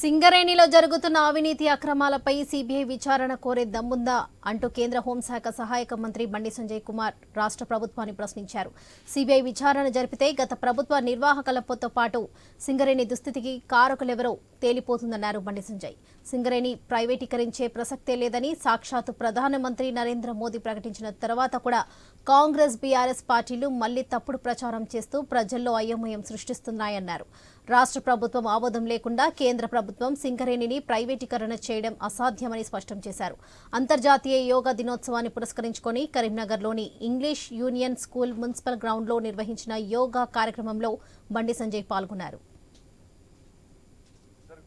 సింగరేణిలో జరుగుతున్న అవినీతి అక్రమాలపై సీబీఐ విచారణ కోరే దమ్ముందా అంటూ కేంద్ర హోంశాఖ సహాయక మంత్రి బండి సంజయ్ కుమార్ రాష్ట్ర ప్రభుత్వాన్ని ప్రశ్నించారు. సీబీఐ విచారణ జరిపితే గత ప్రభుత్వ నిర్వాహకలతో పాటు సింగరేణి దుస్థితికి కారకులెవరో తేలిపోతుందన్నారు బండి సంజయ్. సింగరేణి ప్రైవేటీకరించే ప్రసక్తే లేదని సాక్షాత్తు ప్రధానమంత్రి నరేంద్ర మోదీ ప్రకటించిన తర్వాత కూడా కాంగ్రెస్ బీఆర్ఎస్ పార్టీలు మళ్ళీ తప్పుడు ప్రచారం చేస్తూ ప్రజల్లో అయోమయం సృష్టిస్తున్నాయన్నారు. రాష్ట్ర ప్రభుత్వం ఆమోదం లేకుండా కేంద్ర ప్రభుత్వం సింగరేణిని ప్రైవేటీకరణ చేయడం అసాధ్యమని స్పష్టం చేశారు. అంతర్జాతీయ యోగా దినోత్సవాన్ని పురస్కరించుకొని కరీంనగర్లోని ఇంగ్లీష్ యూనియన్ స్కూల్ మున్సిపల్ గ్రౌండ్లో నిర్వహించిన యోగా కార్యక్రమంలో బండి సంజయ్ పాల్గొన్నారు.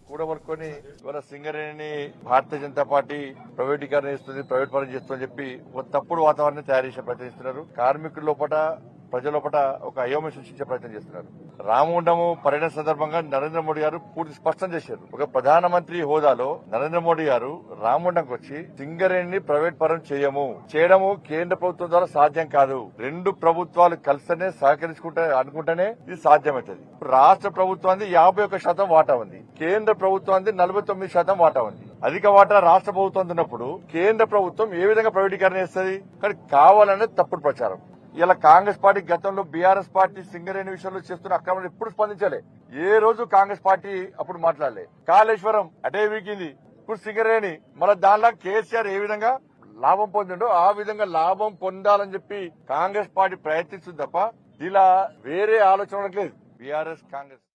కూడబడుకొని ఇవాళ సింగరేణిని భారతీయ జనతా పార్టీ ప్రైవేటీకరణ ఇస్తుంది ప్రైవేట్ పరం చేస్తుందని చెప్పి ఒక తప్పుడు వాతావరణం తయారు చేసే ప్రయత్నిస్తున్నారు కార్మికుల లోపల ప్రజల ఒక అయోమయం సృష్టించే ప్రయత్నం చేస్తున్నారు. రామగుండము పర్యటన సందర్భంగా నరేంద్ర మోడీ గారు పూర్తి స్పష్టం చేశారు. ఒక ప్రధానమంత్రి హోదాలో నరేంద్ర మోడీ గారు రామగుండంకి వచ్చి సింగరేణిని ప్రైవేట్ పరం చేయము. చేయడము కేంద్ర ప్రభుత్వం ద్వారా సాధ్యం కాదు. రెండు ప్రభుత్వాలు కలిస్తేనే సహకరించుకుంటే అనుకుంటేనే ఇది సాధ్యమవుతుంది. రాష్ట్ర ప్రభుత్వానికి యాభై ఒక్క శాతం వాటా ఉంది. కేంద్ర ప్రభుత్వానికి నలభై తొమ్మిది శాతం వాటా ఉంది. అధిక వాటా రాష్ట్ర ప్రభుత్వం ఉన్నప్పుడు కేంద్ర ప్రభుత్వం ఏ విధంగా ప్రైవేటీకరణ చేస్తుంది? కానీ కావాలనేది తప్పుడు ప్రచారం. ఇలా కాంగ్రెస్ పార్టీ గతంలో బీఆర్ఎస్ పార్టీ సింగరేణి విషయంలో చేస్తున్న అక్రమం ఎప్పుడు స్పందించలే. ఏ రోజు కాంగ్రెస్ పార్టీ అప్పుడు మాట్లాడలే. కాళేశ్వరం అటే వీకింది ఇప్పుడు సింగరేణి మన దానిలో కేసీఆర్ ఏ విధంగా లాభం పొందిండో ఆ విధంగా లాభం పొందాలని చెప్పి కాంగ్రెస్ పార్టీ ప్రయత్నిస్తుంది తప్ప ఇలా వేరే ఆలోచన లేదు. బీఆర్ఎస్ కాంగ్రెస్.